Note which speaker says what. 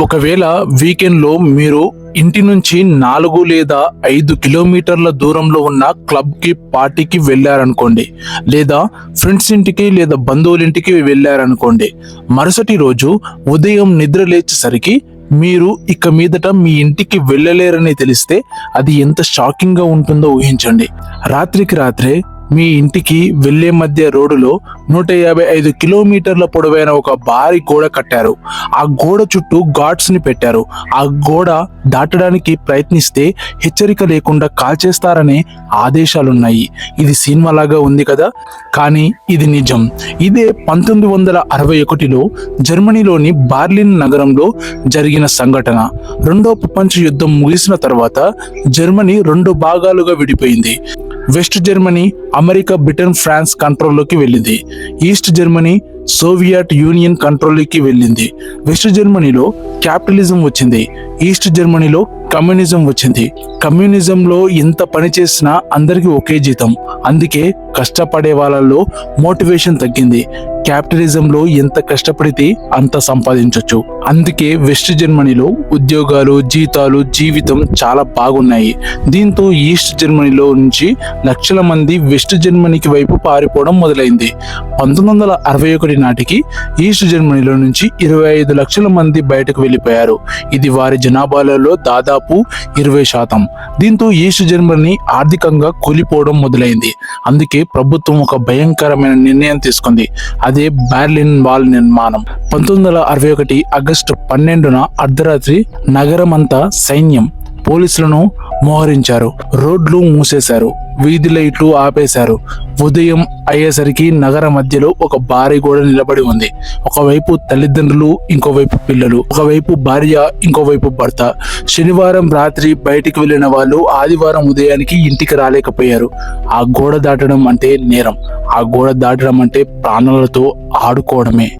Speaker 1: ఒకవేళ వీకెండ్లో మీరు ఇంటి నుంచి నాలుగు లేదా ఐదు కిలోమీటర్ల దూరంలో ఉన్న క్లబ్కి పార్టీకి వెళ్ళారనుకోండి లేదా ఫ్రెండ్స్ ఇంటికి లేదా బంధువులింటికి వెళ్ళారనుకోండి మరుసటి రోజు ఉదయం నిద్ర లేచేసరికి మీరు ఇక మీదట మీ ఇంటికి వెళ్ళలేరని తెలిస్తే అది ఎంత షాకింగ్గా ఉంటుందో ఊహించండి. రాత్రికి రాత్రే మీ ఇంటికి వెళ్ళే మధ్య రోడ్డులో నూట యాభై ఐదు కిలోమీటర్ల పొడవైన ఒక భారీ గోడ కట్టారు. ఆ గోడ చుట్టూ గాడ్స్ని పెట్టారు. ఆ గోడ దాటడానికి ప్రయత్నిస్తే హెచ్చరిక లేకుండా కాల్చేస్తారనే ఆదేశాలున్నాయి. ఇది సినిమా లాగా ఉంది కదా? కానీ ఇది నిజం. ఇదే పంతొమ్మిది వందల అరవై ఒకటిలో జర్మనీలోని బార్లిన్ నగరంలో జరిగిన సంఘటన. రెండో ప్రపంచ యుద్ధం ముగిసిన తర్వాత జర్మనీ రెండు భాగాలుగా విడిపోయింది. West Germany America Britain France కంట్రోల్లోకి వెళ్ళింది. ఈస్ట్ జర్మనీ సోవియట్ యూనియన్ కంట్రోల్లోకి వెళ్ళింది. వెస్ట్ జర్మనీలో క్యాపిటలిజం వచ్చింది. ఈస్ట్ జర్మనీలో కమ్యూనిజం వచ్చింది. కమ్యూనిజంలో ఎంత పని చేసినా అందరికీ ఒకే జీతం. అందుకే కష్టపడే వాళ్ళలో మోటివేషన్ తగ్గింది. క్యాపిటలిజంలో ఎంత కష్టపడితే అంత సంపాదించవచ్చు అందుకే వెస్ట్ జర్మనీలో ఉద్యోగాలు జీతాలు జీవితం చాలా బాగున్నాయి. దీంతో ఈస్ట్ జర్మనీలో నుంచి లక్షల మంది వెస్ట్ జర్మనీకి వైపు పారిపోవడం మొదలైంది. పంతొమ్మిది వందల అరవై ఒకటి నాటికి ఈస్ట్ జర్మనీలో నుంచి ఇరవై ఐదు లక్షల మంది బయటకు వెళ్ళిపోయారు. ఇది వారి జనాభాలలో దాదాపు ఇరవై శాతం. దీంతో ఈస్ట్ జర్మనీ ఆర్థికంగా కూలిపోవడం మొదలైంది. అందుకే ప్రభుత్వం ఒక భయంకరమైన నిర్ణయం తీసుకుంది. అదే బెర్లిన్ వాల్ నిర్మాణం. పంతొమ్మిది వందల అరవై ఒకటి ఆగస్టు పన్నెండున అర్ధరాత్రి నగరమంతా సైన్యం పోలీసులను మోహరించారు. రోడ్లు మూసేశారు. వీధి లైట్లు ఆపేశారు. ఉదయం అయ్యేసరికి నగర మధ్యలో ఒక భారీ గోడ నిలబడి ఉంది. ఒకవైపు తల్లిదండ్రులు ఇంకోవైపు పిల్లలు. ఒకవైపు భార్య ఇంకోవైపు భర్త. శనివారం రాత్రి బయటికి వెళ్ళిన వాళ్ళు ఆదివారం ఉదయానికి ఇంటికి రాలేకపోయారు. ఆ గోడ దాటడం అంటే నేరం. ఆ గోడ దాటడం అంటే ప్రాణాలతో ఆడుకోవడమే.